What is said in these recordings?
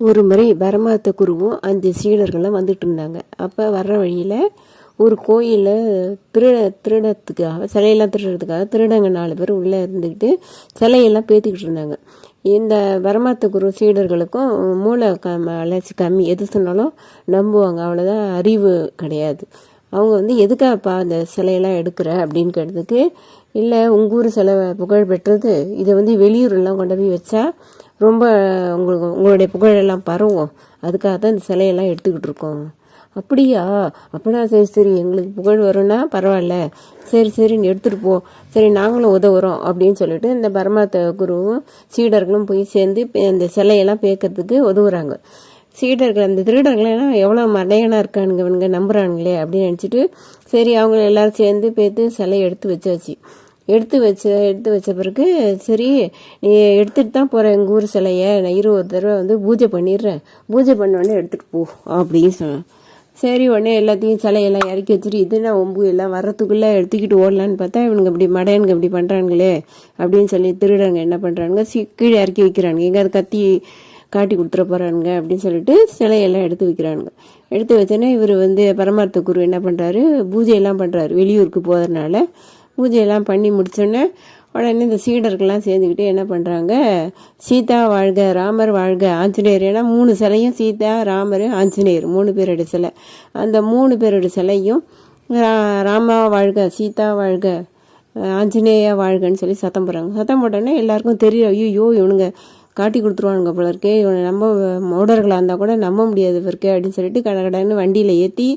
ஒரு முறை பரமாத்த குருவும் அஞ்சு சீடர்களும் வந்துட்டு இருந்தாங்க. அப்போ வர்ற வழியில் ஒரு கோயிலில் திருட திருடத்துக்காக சிலையெல்லாம் திருடுறதுக்காக திருடங்க நாலு பேர் உள்ளே இருந்துக்கிட்டு சிலையெல்லாம் பேத்திக்கிட்டு இருந்தாங்க. இந்த பரமாத்த குரு சீடர்களுக்கும் மூளை க அலட்சி கம்மி எது சொன்னாலும் நம்புவாங்க. அவ்வளோதான் அறிவு கிடையாது. அவங்க வந்து எதுக்காகப்பா அந்த சிலையெல்லாம் எடுக்கிற? அப்படின்னு கேட்டதுக்கு இல்லை உங்கள் ஊர் சிலை புகழ் பெற்றது இதை வந்து வெளியூர்லாம் கொண்டு போய் வச்சா ரொம்ப உங்களுக்கு உங்களுடைய புகழெல்லாம் பரவும். அதுக்காக தான் இந்த சிலையெல்லாம் எடுத்துக்கிட்டு இருக்கோம். அப்படியா? அப்படின்னா சரி சரி எங்களுக்கு புகழ் வரும்னா பரவாயில்ல. சரி சரின்னு எடுத்துகிட்டு போ. சரி நாங்களும் உதவுறோம் அப்படின்னு சொல்லிட்டு இந்த பரமாத்த குருவும் சீடர்களும் போய் சேர்ந்து இந்த சிலையெல்லாம் பேக்கிறதுக்கு உதவுறாங்க. சீடர்கள் அந்த திருடர்கள்லாம் எவ்வளோ மடையனாக இருக்கானுங்க இவனுங்க நம்புறானுங்களே அப்படின்னு நினச்சிட்டு சரி அவங்க எல்லாரும் சேர்ந்து பேத்து சிலையை எடுத்து வச்சாச்சு. எடுத்து வச்ச எடுத்து வச்ச பிறகு சரி நீ எடுத்துகிட்டு தான் போகிறேன் எங்கள் ஊர் சிலையை நான் ஒரு தடவை வந்து பூஜை பண்ணிடுறேன். பூஜை பண்ண உடனே எடுத்துகிட்டு போ அப்படின்னு சொன்னேன். சரி உடனே எல்லாத்தையும் சிலையெல்லாம் இறக்கி வச்சுட்டு இதுனா ஒம்பு எல்லாம் வர்றதுக்குள்ளே எடுத்துக்கிட்டு ஓடலான்னு பார்த்தா இவனுங்க இப்படி மடையனுங்க இப்படி பண்ணுறானுங்களே அப்படின்னு சொல்லி திருடங்க என்ன பண்ணுறானுங்க சி கீழே இறக்கி வைக்கிறானுங்க. எங்கே அது கத்தி காட்டி கொடுத்துட போகிறானுங்க அப்படின்னு சொல்லிட்டு சிலையெல்லாம் எடுத்து வைக்கிறானுங்க. எடுத்து வச்சோன்னே இவர் வந்து பரமார்த்த குரு என்ன பண்ணுறாரு பூஜையெல்லாம் பண்ணுறாரு வெளியூருக்கு போகிறதுனால பூஜையெல்லாம் பண்ணி முடித்தோடனே உடனே இந்த சீடர்கள்லாம் சேர்ந்துக்கிட்டு என்ன பண்ணுறாங்க சீதா வாழ்க ராமர் வாழ்க ஆஞ்சநேயர். ஏன்னா மூணு சிலையும் சீதா ராமர் ஆஞ்சநேயர். மூணு பேரோட சிலை. அந்த மூணு பேரோட சிலையும் ராமா வாழ்க சீதா வாழ்க ஆஞ்சநேயா வாழ்கன்னு சொல்லி சத்தம் போடுறாங்க. சத்தம் போட்டோன்னே எல்லாருக்கும் தெரியும். ஐயோ இவனுங்க காட்டி கொடுத்துருவானுங்க போல இருக்கே. இவனை நம்ம மோடர்களாக இருந்தால் கூட நம்ப முடியாது இருக்கே அப்படின்னு சொல்லிட்டு கடை கடைன்னு வண்டியில் ஏற்றி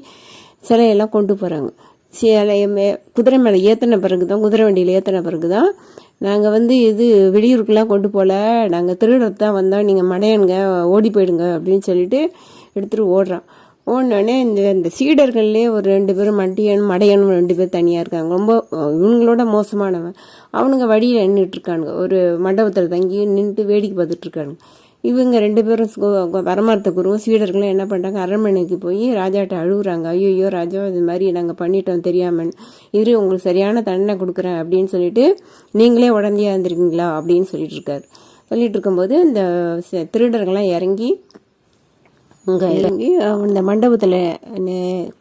சிலையெல்லாம் கொண்டு போகிறாங்க மே குதிரை மேலே ஏற்றின பிறகு தான் குதிரை வண்டியில் ஏற்றின பிறகு தான் நாங்கள் வந்து இது வெளியூருக்குலாம் கொண்டு போகல நாங்கள் திருடுறது தான் வந்தோம் நீங்கள் மடையனுங்க ஓடி போயிடுங்க அப்படின்னு சொல்லிட்டு எடுத்துகிட்டு ஓடுறான் ஓடினோடனே இந்த இந்த சீடர்கள்லேயே ஒரு ரெண்டு பேரும் மட்டியனும் மடையனும் ரெண்டு பேர் தனியாக இருக்காங்க. ரொம்ப இவங்களோட மோசமானவன். அவனுங்க வழியில் நின்றுட்டு இருக்கானுங்க. ஒரு மண்டபத்தில் தங்கி நின்றுட்டு வேடிக்கை பார்த்துட்டு இருக்கானுங்க. இவங்க ரெண்டு பேரும் பரமார்த்த குருவும் சீடர்களும் என்ன பண்ணுறாங்க அரண்மனைக்கு போய் ராஜாட்ட அழுகுறாங்க. ஐயோ ராஜா இது மாதிரி நாங்கள் பண்ணிட்டோம் தெரியாமல் இரு உங்களுக்கு சரியான தண்டனை கொடுக்குறேன் அப்படின்னு சொல்லிட்டு நீங்களே உடந்தையாக இருந்திருக்கீங்களா அப்படின்னு சொல்லிட்டு இருக்காரு. சொல்லிட்டு இருக்கும்போது இந்த திருடர்கள்லாம் இறங்கி அங்கே இறங்கி இந்த மண்டபத்தில்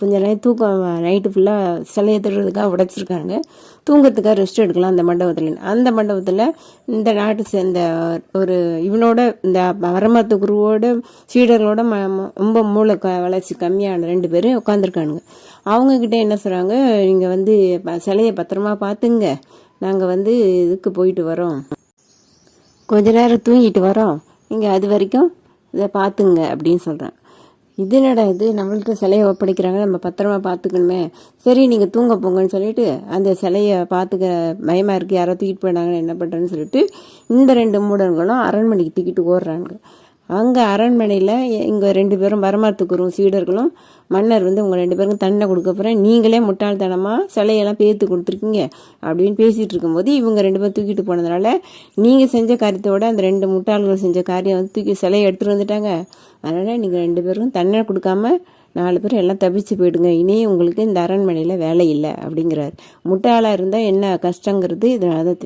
கொஞ்ச நேரம் தூக்கம் நைட்டு ஃபுல்லாக சிலையை திருடுறதுக்காக உடைச்சிருக்காங்க. தூங்கிறதுக்காக ரெஸ்ட் எடுக்கலாம் அந்த மண்டபத்தில். அந்த மண்டபத்தில் இந்த நாட்டு சேர்ந்த ஒரு இவனோட இந்த வரமத்து குருவோட சீடர்களோட ம ரொம்ப மூளை க வளர்ச்சி கம்மியான ரெண்டு பேரும் உட்காந்துருக்கானுங்க அவங்கக்கிட்ட என்ன சொல்கிறாங்க நீங்கள் வந்து சிலையை பத்திரமா பார்த்துங்க. நாங்கள் வந்து இதுக்கு போயிட்டு வரோம். கொஞ்ச நேரம் தூங்கிட்டு வரோம். நீங்கள் அது வரைக்கும் இதை பார்த்துங்க அப்படின்னு சொல்கிறேன் இது என்னடா இது? நம்மள்கிட்ட சிலையை ஒப்படைக்கிறாங்க. நம்ம பத்திரமா பார்த்துக்கணுமே சரி நீங்கள் தூங்க போங்கன்னு சொல்லிட்டு அந்த சிலையை பார்த்துக்க பயமாக இருக்குது யாரோ தூக்கிட்டு போயிடாங்கன்னு என்ன பண்ணுறேன்னு சொல்லிட்டு இந்த ரெண்டு மூடன்களும் அரண்மனைக்கு தூக்கிட்டு ஓடுறாங்க. அங்கே அரண்மனையில் இங்கே ரெண்டு பேரும் பரமாத்துக்குரும் சீடர்களும் மன்னர் வந்து உங்கள் ரெண்டு பேருக்கும் தண்டனை கொடுக்க போகிறேன் நீங்களே முட்டாள்தனமாக சிலையெல்லாம் பேர்த்து கொடுத்துருக்கீங்க அப்படின்னு பேசிகிட்டு இருக்கும்போது இவங்க ரெண்டு பேரும் தூக்கிட்டு போனதுனால நீங்கள் செஞ்ச காரியத்தோட அந்த ரெண்டு முட்டாள்கள் செஞ்ச காரியம் வந்து தூக்கி சிலையை எடுத்துகிட்டு வந்துட்டாங்க. அதனால் நீங்கள் ரெண்டு பேருக்கும் தண்டனை கொடுக்காம நாலு பேர் எல்லாம் தப்பிச்சு போயிடுங்க. இனி உங்களுக்கு இந்த அரண்மனையில் வேலை இல்லை அப்படிங்கிறார். முட்டாளாக இருந்தால் என்ன கஷ்டங்கிறது இதனால தான்